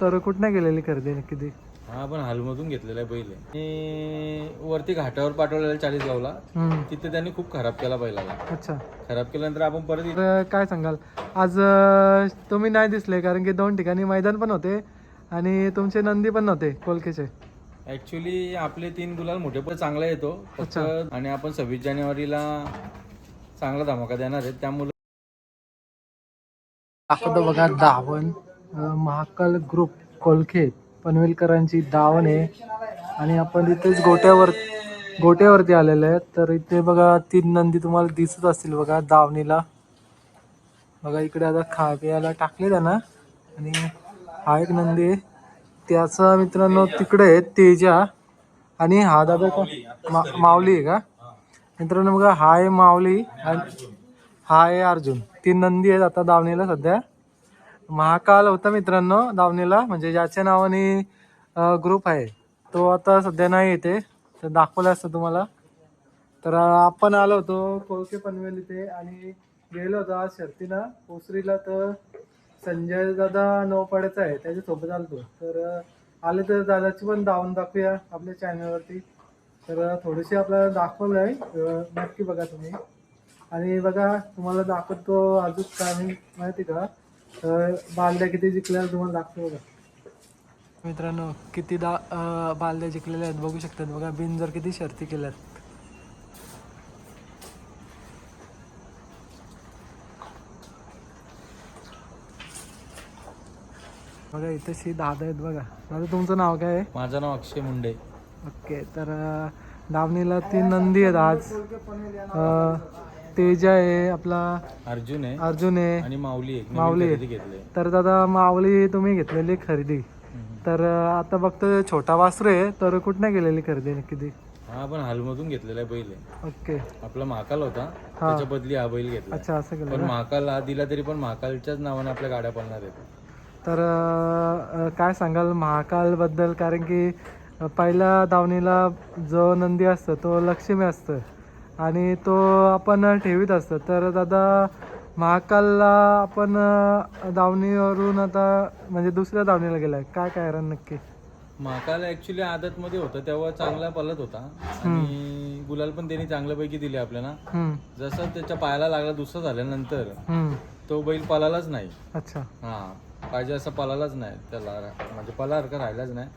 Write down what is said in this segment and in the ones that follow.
तर कुठनं गेलेली खरेदी नक्की ती? हा आपण हालमधून घेतलेला आहे बैल. आणि वरती घाटावर पाठवलेला चाळीसगावला. हम्म, तिथे त्यांनी खूप खराब केला बैलाला. अच्छा. खराब केल्यानंतर आपण परत इथे- तर काय सांगाल? आज अं, तुम्ही नाही दिसले कारण की दोन ठिकाणी मैदान पण होते आणि तुमचे नंदी पण नव्हते कोलकेचे. ऍक्च्युली आपले तीन गुलाल मोठे पण चांगला येतो. फक्त आणि आपण सव्वीस जानेवारीला चांगला धमाका देणार आहे. त्यामुळे दाखवतो बघा दावण महाकाल ग्रुप कोलखे पनवेलकरांची दावण आहे. आणि आपण इथेच गोट्यावर गोट्यावरती आलेलो आहे. तर इथे बघा तीन नंदी तुम्हाला दिसत असतील बघा दावणीला बघा इकडे आता खा प्यायला टाकले त्यांना आणि हा एक नंदी आहे. त्याचा मित्रांनो तिकडे आहे तेजा. आणि हा दादा का मा- माऊली आहे का? मित्रांनो बघा हा आहे माऊली आणि हा आहे अर्जुन. तीन नंदी आहेत आता दावणीला सध्या. महाकाल होता मित्रांनो दावणीला म्हणजे ज्याच्या नावाने ग्रुप आहे. तो आता सध्या नाही येते तर दाखवलं असतं तुम्हाला. तर आपण आलो होतो कोळके पनवेल इथे आणि गेलो होतो आज शर्तीला. ओसरीला तर संजय दादा नवपाड्याचा आहे. त्याच्यासोबत आलतो. तर आले तर दादाची पण दावून दाखवूया आपल्या चॅनलवरती तर थोडीशी आपल्याला दाखवलं आहे. नक्की बघा तुम्ही. आणि बघा तुम्हाला दाखवतो अजून काय माहिती का? तर बालद्या किती जिंकल्या तुम्हाला दाखवतो बघा. मित्रांनो किती दा अं, बालद्या जिंकलेल्या आहेत बघू शकतात बघा. बिनजर किती शर्ती केल्यात. बघा इथेशी दादा आहेत बघा. दादा तुमचं नाव काय आहे? माझं नाव अक्षय मुंडे. ओके तर अं, दावणीला तीन नंदी आहेत आज. अं, तेजा आहे आपला अर्जुन आहे अर्जुन आहे आणि माऊली एक माऊली आहे. तर दादा माऊली तुम्ही घेतलेली खरेदी. तर आता बघतो छोटा वासरू आहे तर कुठनं गेलेली खरेदी नक्की ती हा आपण हालमधून घेतलेला आहे बैल आहे. ओके. आपला महाकाल होता. त्याच्या बदली हा बैल घेतला अच्छा असं केलं पण महाकाल हा दिला तरी पण महाकालच्याच नावाने आपल्या गाड्या पळणार आहेत. तर काय सांगाल महाकालबद्दल कारण की अं, पहिल्या दावणीला जो नंदी असतो तो लक्ष्मी असतं आणि तो आपण ठेवीत असतो. तर दादा महाकालला आपण दावणीवरून आता म्हणजे दुसऱ्या दावणीला गेलाय. काय काय कारण नक्की? महाकाल ऍक्च्युली आदत मध्ये होता तेव्हा चांगला पलत होता. आणि गुलाल पण त्यांनी चांगल्यापैकी दिले आपल्याला. जसं त्याच्या पायाला लागला दुसरं झाल्यानंतर. तो बैल पळालाच नाही. अच्छा. हा पाहिजे असं पळालाच नाही. त्याला म्हणजे पळासारखं राहिलाच नाही.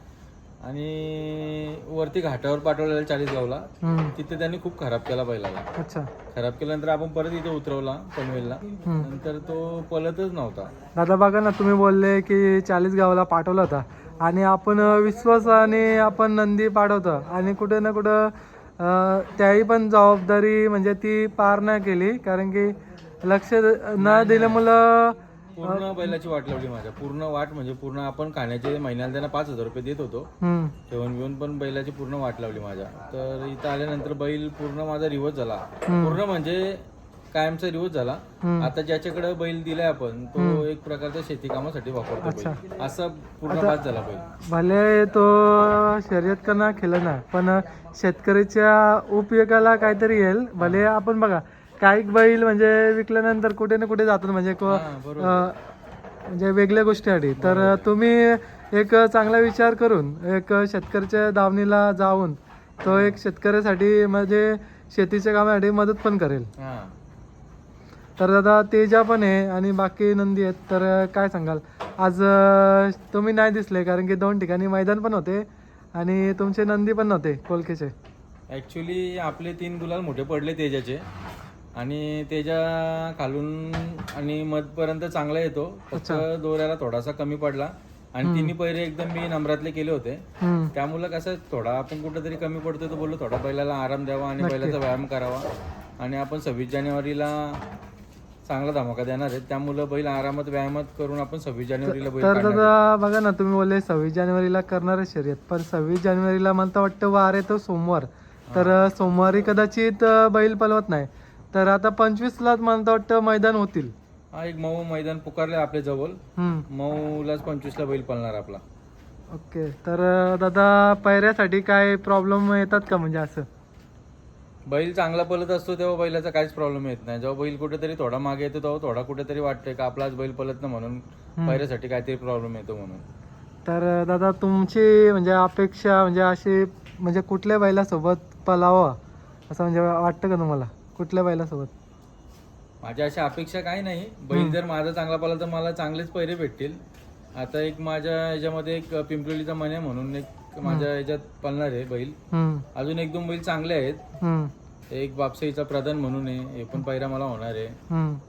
आणि वरती घाटावर पाठवलेला चाळीसगावला तिथे त्यांनी खूप खराब केला बैलाला. अच्छा. खराब केल्यानंतर आपण परत इथे उतरवला पनवेलला. नंतर तो पळतच नव्हता. दादा बघा ना तुम्ही बोलले की चाळीस गावाला पाठवला होता. आणि आपण विश्वासाने आपण नंदी पाठवतो. आणि कुठे ना कुठं त्याही पण जबाबदारी म्हणजे ती पार नाही केली. कारण की लक्ष न दिल्यामुळं पूर्ण बैलाची वाट लावली माझ्या. पूर्ण वाट म्हणजे पूर्ण आपण खाण्याचे महिन्याला त्यांना पाच हजार रुपये देत होतो. ठेवून घेऊन पण बैलाची पूर्ण वाट लावली माझ्या. तर इथं आल्यानंतर बैल पूर्ण माझा रिवर्स झाला. पूर्ण म्हणजे कायमचा रिवर्स झाला. आता ज्याच्याकडे बैल दिलाय आपण तो एक प्रकारच्या शेती कामासाठी वापरतो. असा पूर्ण बाद झाला बैल. भले तो शर्यत करणं खेळलं ना पण शेतकऱ्याच्या उपयोगाला काहीतरी येईल. भले आपण बघा काही बैल म्हणजे विकल्यानंतर कुठे ना कुठे जातात म्हणजे को- बरोबर अं, म्हणजे वेगळ्या गोष्टीसाठी. तर तुम्ही एक चांगला विचार करून एक शेतकऱ्याच्या दावणीला जाऊन तो एक शेतकऱ्यासाठी म्हणजे शेतीच्या कामासाठी मदत पण करेल. हा. तर दादा तेजा पण आहे आणि बाकी नंदी आहेत. तर काय सांगाल? आज अं, तुम्ही नाही दिसले कारण की दोन ठिकाणी मैदान पण होते आणि तुमचे नंदी पण नव्हते कोलकेचे. ऍक्च्युली आपले तीन गुलाल मोठे पडले तेजाचे. आणि तेजा खालून आणि मधपर्यंत चांगला येतो. फक्त दोऱ्याला थोडासा कमी पडला. आणि तिन्ही पहिरे एकदम मी नंबरातले केले होते. त्यामुळे कसं थोडा आपण कुठेतरी कमी पडतो तर बोललो थोडा बैलाला आराम द्यावा आणि बैलाचा व्यायाम करावा. आणि आपण सव्वीस जानेवारीला चांगला धमाका देणार आहे त्यामुळं बैल आरामात व्यायामात करून आपण सव्वीस जानेवारीला बैल तर. दादा बघा ना तुम्ही बोलले सव्वीस जानेवारीला करणार आहे शर्यत. पण सव्वीस जानेवारीला मला तर वाटतं वार आहे तो सोमवार. तर सोमवारी कदाचित बैल पलवत नाही. तर आता पंचवीसलाच मला वाटतं मैदान होतील. हा एक मऊ मैदान पुकारले आपल्या जवळ. हम्म, मऊलाच पंचवीसला बैल पळणार आपला. ओके तर दादा पैऱ्यासाठी काय प्रॉब्लेम येतात का म्हणजे असं? बैल चांगला पळत असतो तेव्हा बैलाचा काहीच प्रॉब्लेम येत नाही. जेव्हा बैल कुठेतरी थोडा मागे येतो तेव्हा थोडा कुठेतरी वाटतंय का आपलाच बैल पळत ना म्हणून पैऱ्यासाठी काहीतरी प्रॉब्लेम येतो म्हणून. तर दादा तुमची म्हणजे अपेक्षा म्हणजे अशी म्हणजे कुठल्या बैलासोबत पलावा असं म्हणजे वाटतं का तुम्हाला? कुठल्या बैलासोबत? माझ्या अशा अपेक्षा काही नाही. बैल जर माझा चांगला पडला तर मला चांगलेच पैरे भेटतील. आता एक माझ्या याच्यामध्ये एक पिंपलोलीचा मने म्हणून एक माझ्या याच्यात पळणार आहे बैल. अजून एक दोन बैल चांगले आहेत. एक बापसाईचा प्रधान म्हणून आहे. हे पण पैरा मला होणार आहे.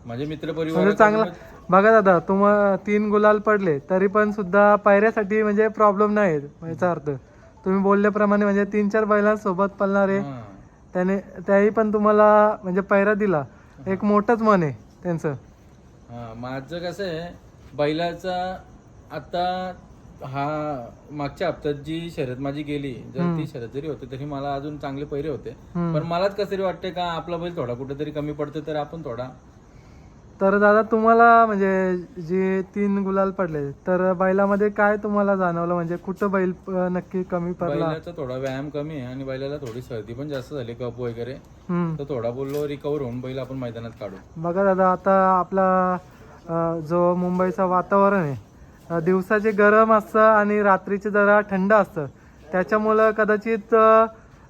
माझे मित्र म्हणजे परिवार चांगला बघा दादा तुम तीन गुलाल पडले तरी पण सुद्धा पायऱ्यासाठी म्हणजे प्रॉब्लेम नाही आहेत याचा अर्थ. तुम्ही बोलल्याप्रमाणे म्हणजे तीन चार बैलांसोबत पळणारे त्याने त्याही पण तुम्हाला म्हणजे पायरा दिला. एक मोठंच मन आहे त्यांचं. हा माझं कसं आहे बैलाचा आता हा मागच्या हप्त्यात जी शर्यत माझी गेली जर ती शर्यत जरी होते तरी मला अजून चांगले पैरे होते. पण मलाच कसं तरी वाटतंय का आपला बैल थोडा कुठेतरी कमी पडतो तर आपण थोडा तर दादा तुम्हाला म्हणजे जे तीन गुलाल पडले तर बैलामध्ये काय तुम्हाला जाणवलं? म्हणजे कुठं बैल अं, नक्की कमी पडला? बैलाचा थोडा व्यायाम कमी आहे आणि बैलाला थोडी सर्दी पण जास्त झाली कप वगैरे. हम्म. तर थोडा बोललो रिकवर होऊन बैल आपण मैदानात काढू. बघा दादा आता आपला अं, जो मुंबईचं वातावरण आहे अं, दिवसाचे गरम असतं आणि रात्रीचे जरा थंड असतं. त्याच्यामुळं कदाचित अं,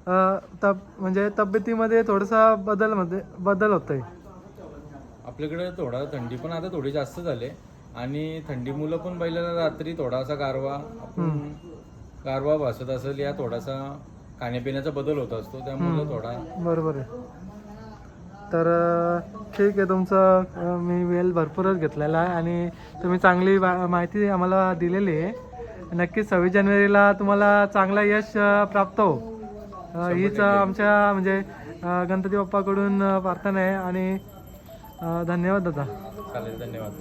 अं, तब म्हणजे तब्येतीमध्ये थोडासा बदलमध्ये बदल होतोय. आपल्याकडे थोडा थंडी पण आता थोडी जास्त झाली आणि थंडी मुलं पण बैलाला रात्री थोडासा गारवा आपण गारवा भासत असेल या थोडासा खाण्यापिण्याचा बदल होत असतो त्यामुळे थोडा बरोबर आहे. तर ठीक आहे तुमचं मी वेळ भरपूरच घेतलेला आहे आणि तुम्ही चांगली माहिती आम्हाला दिलेली आहे. नक्कीच सव्वीस जानेवारीला तुम्हाला चांगला यश प्राप्त हो हीच आमच्या म्हणजे गणपती बाप्पाकडून प्रार्थना आहे आणि धन्यवाद दादा. चालेल धन्यवाद.